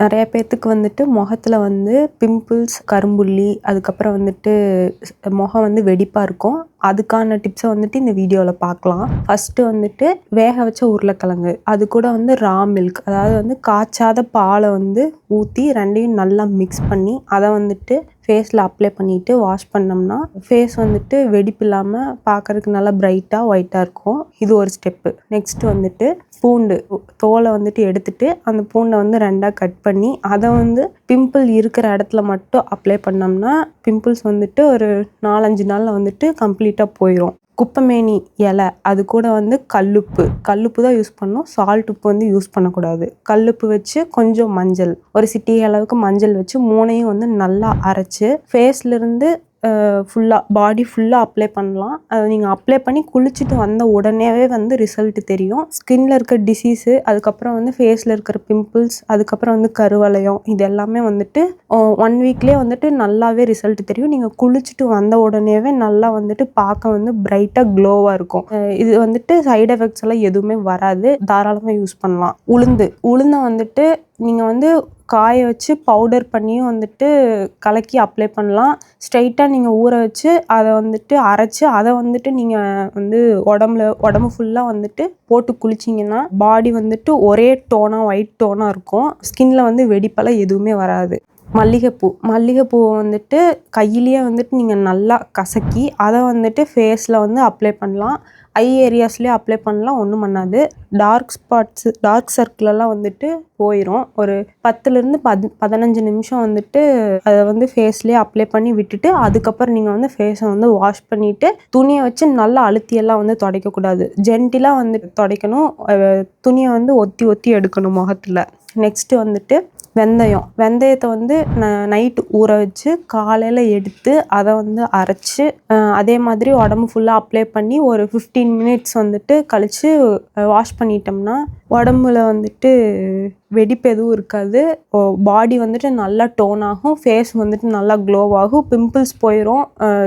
நிறைய பேர்த்துக்கு வந்துட்டு முகத்துல வந்து பிம்பிள்ஸ் கரும்புள்ளி அதுக்கப்புறம் வந்துட்டு முகம் வந்து வெடிப்பாக இருக்கும். அதுக்கான டிப்ஸை வந்துட்டு இந்த வீடியோவில் பார்க்கலாம். ஃபஸ்ட்டு வந்துட்டு வேக வச்ச உருளைக்கிழங்கு. அது கூட வந்து ரா மில்க் அதாவது வந்து காய்ச்சாத பாலை வந்து ஊற்றி ரெண்டையும் நல்லா மிக்ஸ் பண்ணி அதை வந்துட்டு ஃபேஸில் அப்ளை பண்ணிவிட்டு வாஷ் பண்ணோம்னா ஃபேஸ் வந்துட்டு வெடிப்பு இல்லாமல் பார்க்குறதுக்கு நல்லா பிரைட்டாக ஒயிட்டாக இருக்கும். இது ஒரு ஸ்டெப்பு நெக்ஸ்ட் வந்துட்டு பூண்டு. தோலை வந்துட்டு எடுத்துட்டு அந்த பூண்டை வந்து ரெண்டாக கட் பண்ணி அதை வந்து பிம்பிள் இருக்கிற இடத்துல மட்டும் அப்ளை பண்ணோம்னா பிம்பிள்ஸ் வந்துட்டு ஒரு நாலஞ்சு நாளில் வந்துட்டு கம்ப்ளீட் கம்ப்ளீட்டாக போயிடும் குப்பைமேனி இலை அது கூட வந்து கல்லுப்பு. கல்லுப்பு தான் யூஸ் பண்ணணும் சால்ட் உப்பு வந்து யூஸ் பண்ணக்கூடாது. கல்லுப்பு வச்சு கொஞ்சம் மஞ்சள். ஒரு சிட்டி அளவுக்கு மஞ்சள் வச்சு மூணையும் வந்து நல்லா அரைச்சி ஃபேஸ்லேருந்து ஃபுல்லாக பாடி ஃபுல்லாக அப்ளை பண்ணலாம். அதை நீங்கள் அப்ளை பண்ணி குளிச்சுட்டு வந்த உடனேவே வந்து ரிசல்ட் தெரியும். ஸ்கின்ல இருக்க டிசீஸு அதுக்கப்புறம் வந்து ஃபேஸில் இருக்கிற பிம்பிள்ஸ் அதுக்கப்புறம் வந்து கருவளையம் இது எல்லாமே வந்துட்டு ஒன் வீக்லேயே வந்துட்டு நல்லாவே ரிசல்ட் தெரியும். நீங்கள் குளிச்சுட்டு வந்த உடனேவே நல்லா வந்துட்டு பார்க்க வந்து பிரைட்டாக க்ளோவாக இருக்கும். இது வந்துட்டு சைடு எஃபெக்ட்ஸ் எல்லாம் எதுவுமே வராது. தாராளமாக யூஸ் பண்ணலாம். உளுந்து. உளுந்தை வந்துட்டு நீங்கள் வந்து காய வச்சு பவுடர் பண்ணியும் வந்துட்டு கலக்கி அப்ளை பண்ணலாம். ஸ்ட்ரைட்டாக நீங்கள் ஊற வச்சு அதை வந்துட்டு அரைச்சி அதை வந்துட்டு நீங்கள் வந்து உடம்புல உடம்பு ஃபுல்லாக வந்துட்டு போட்டு குளிச்சிங்கன்னா பாடி வந்துட்டு ஒரே டோனாக ஒயிட் டோனாக இருக்கும். ஸ்கின்ல வந்து வெடிப்பெல்லாம் எதுவுமே வராது. மல்லிகைப்பூ. மல்லிகைப்பூவை வந்துட்டு கையிலேயே வந்துட்டு நீங்கள் நல்லா கசக்கி அதை வந்துட்டு ஃபேஸில் வந்து அப்ளை பண்ணலாம். ஐ ஏரியாஸ்லேயே அப்ளை பண்ணலாம் ஒன்றும் பண்ணாது. டார்க் ஸ்பாட்ஸு டார்க் சர்க்கிளெல்லாம் வந்துட்டு போயிடும் ஒரு பத்துலேருந்து பத் பதினஞ்சு நிமிஷம் வந்துட்டு அதை வந்து ஃபேஸ்லேயே அப்ளை பண்ணி விட்டுட்டு அதுக்கப்புறம் நீங்கள் வந்து ஃபேஸை வந்து வாஷ் பண்ணிவிட்டு துணியை வச்சு நல்லா அழுத்தியெல்லாம் வந்து துடைக்கக்கூடாது. ஜென்டிலாக வந்து துடைக்கணும். துணியை வந்து ஒத்தி ஒத்தி எடுக்கணும் முகத்தில். நெக்ஸ்ட்டு வந்துட்டு வெந்தயம். வெந்தயத்தை வந்து ந நைட்டு ஊற வச்சு காலையில் எடுத்து அதை வந்து அரைச்சி அதே மாதிரி உடம்பு ஃபுல்லாக அப்ளை பண்ணி ஒரு ஃபிஃப்டீன் மினிட்ஸ் வந்துட்டு கழித்து வாஷ் பண்ணிட்டோம்னா உடம்புல வந்துட்டு வெடிப்பு எதுவும் இருக்காது. பாடி வந்துட்டு நல்லா டோன் ஆகும். ஃபேஸ் வந்துட்டு நல்லா க்ளோ ஆகும். பிம்பிள்ஸ் போயிடும்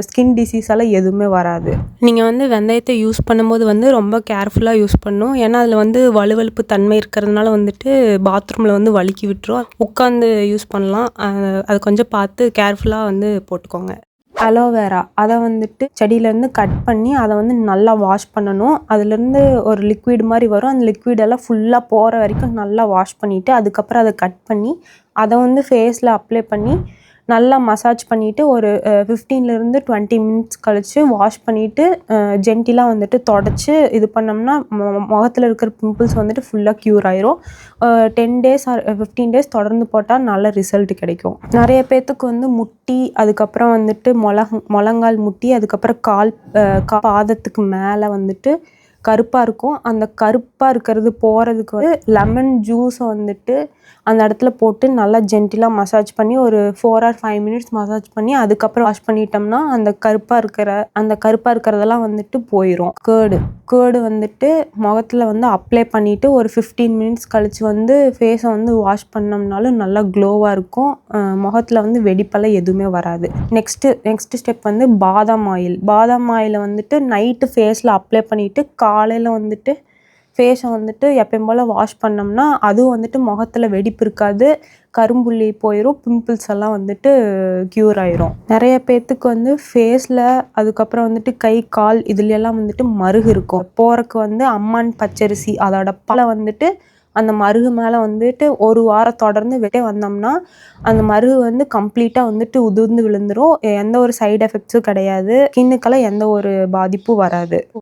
ஸ்கின் டிசீஸெல்லாம் எதுவுமே வராது. நீங்கள் வந்து வெந்தயத்தை யூஸ் பண்ணும்போது வந்து ரொம்ப கேர்ஃபுல்லாக யூஸ் பண்ணும். ஏன்னா அதில் வந்து வலுவழுப்பு தன்மை இருக்கிறதுனால வந்துட்டு பாத்ரூமில் வந்து வழுக்கி விட்டுரும். உட்காந்து யூஸ் பண்ணலாம். அது கொஞ்சம் பார்த்து கேர்ஃபுல்லாக வந்து போட்டுக்கோங்க. அலோவேரா அதை வந்துட்டு செடியிலேருந்து கட் பண்ணி அதை வந்து நல்லா வாஷ் பண்ணணும். அதுலேருந்து ஒரு லிக்விட் மாதிரி வரும். அந்த லிக்விடெல்லாம் ஃபுல்லாக போகிற வரைக்கும் நல்லா வாஷ் பண்ணிவிட்டு அதுக்கப்புறம் அதை கட் பண்ணி அதை வந்து ஃபேஸில் அப்ளை பண்ணி நல்லா மசாஜ் பண்ணிவிட்டு ஒரு ஃபிஃப்டீன்லேருந்து டுவெண்ட்டி மினிட்ஸ் கழித்து வாஷ் பண்ணிவிட்டு ஜென்டிலாக வந்துட்டு தொடச்சி இது பண்ணோம்னா முகத்தில் இருக்கிற பிம்பிள்ஸ் வந்துட்டு ஃபுல்லாக க்யூர் ஆயிரும். Ten days or fifteen days தொடர்ந்து போட்டால் நல்ல ரிசல்ட் கிடைக்கும். நிறைய பேர்த்துக்கு வந்து முட்டி அதுக்கப்புறம் வந்துட்டு முழங் முழங்கால் முட்டி அதுக்கப்புறம் கால் பாதத்துக்கு மேலே வந்துட்டு கருப்பாக இருக்கும். அந்த கருப்பாக இருக்கிறது போகிறதுக்கு வந்து லெமன் ஜூஸை வந்துட்டு அந்த இடத்துல போட்டு நல்லா ஜென்டிலாக மசாஜ் பண்ணி ஒரு four or five minutes massage பண்ணி அதுக்கப்புறம் வாஷ் பண்ணிட்டோம்னா அந்த கருப்பாக இருக்கிற அந்த கருப்பாக இருக்கிறதெல்லாம் வந்துட்டு போயிடும் கேர்டு கேர்டு வந்துட்டு முகத்தில் வந்து அப்ளை பண்ணிவிட்டு ஒரு ஃபிஃப்டீன் மினிட்ஸ் கழித்து வந்து ஃபேஸை வந்து வாஷ் பண்ணோம்னாலும் நல்லா க்ளோவாக இருக்கும். முகத்தில் வந்து வெடிப்பெல்லாம் எதுவுமே வராது. நெக்ஸ்ட்டு நெக்ஸ்ட் ஸ்டெப் வந்து பாதாம் ஆயில் பாதாம் ஆயிலை வந்துட்டு நைட்டு ஃபேஸில் அப்ளை பண்ணிவிட்டு கா காலையில் வந்துட்டு ஃபேஸை வந்துட்டு எப்பயும் போல் வாஷ் பண்ணோம்னா அதுவும் வந்துட்டு முகத்தில் வெடிப்பு இருக்காது கரும்புள்ளி போயிடும் பிம்பிள்ஸ் எல்லாம் வந்துட்டு க்யூர் ஆயிரும். நிறைய பேர்த்துக்கு வந்து ஃபேஸில் அதுக்கப்புறம் வந்துட்டு கை கால் இதுலெல்லாம் வந்துட்டு மருகு இருக்கும். போகிறக்கு வந்து அம்மான் பச்சரிசி அதோட பழம் வந்துட்டு அந்த மருகு மேலே வந்துட்டு ஒரு வாரம் தொடர்ந்து விட்டே வந்தோம்னா அந்த மருகு வந்து கம்ப்ளீட்டாக வந்துட்டு உதிர்ந்து விழுந்துடும் எந்த ஒரு சைடு எஃபெக்ட்ஸும் கிடையாது. ஸ்கின்னுக்கெல்லாம் எந்த ஒரு பாதிப்பும் வராது.